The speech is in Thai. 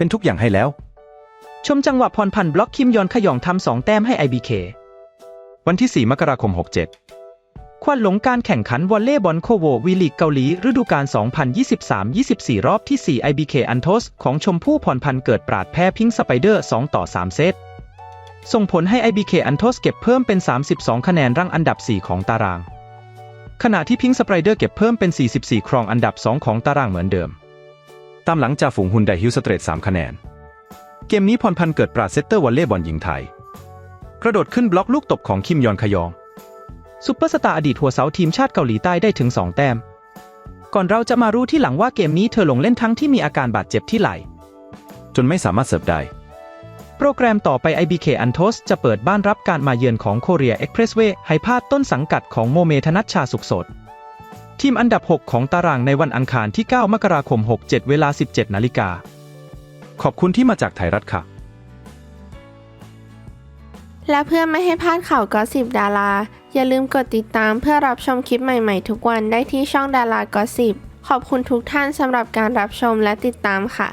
เป็นทุกอย่างให้แล้ว ชมจังหวะพรพันธ์บล็อกคิมยอนขยองทำสองแต้มให้ IBK วันที่ 4 มกราคม 67 ควันหลงการแข่งขันวอลเลย์บอลโคโววีลีกเกาหลี ฤดูกาล 2023-24 รอบที่ 4 IBK อันโทสของชมพู่พรพันธ์เกิดปราดแพ้พิงค์สไปเดอร์ 2 ต่อ 3 เซต ส่งผลให้ IBK อันโทสเก็บเพิ่มเป็น 32 คะแนนรั้งอันดับ 4 ของตาราง ขณะที่พิงค์สไปเดอร์เก็บเพิ่มเป็น 44 ครองอันดับ 2 ของตารางเหมือนเดิม ตามหลังจากฝูงฮุนไดฮิลสเตรท3คะแนน เกมนี้พรพันธ์เกิดปราเซตเตอร์วอลเลย์บอลหญิงไทย กระโดดขึ้นบล็อกลูกตบของคิมยอนขยอง ซุปเปอร์สตาร์อดีตหัวเสาทีมชาติเกาหลีใต้ได้ถึง 2 แต้ม ก่อนเราจะมารู้ที่หลังว่าเกมนี้เธอลงเล่นทั้งที่มีอาการบาดเจ็บที่ไหล่ จนไม่สามารถเสิร์ฟได้ โปรแกรมต่อไป IBK Antos จะเปิดบ้านรับการมาเยือนของ Korea Expressway ไฮพาดต้นสังกัดของโมเมธนัชชาสุขสด ทีมอันดับ 6 ของตารางในวันอังคารที่ 9 มกราคม 67 เวลา 17 นาฬิกา ขอบคุณที่มาจากไทยรัฐค่ะ และเพื่อไม่ให้พลาดข่าวกอสิบดารา อย่าลืมกดติดตามเพื่อรับชมคลิปใหม่ๆ ทุกวันได้ที่ช่องดารากอสิบขอบคุณทุกท่านสำหรับการรับชมและติดตามค่ะ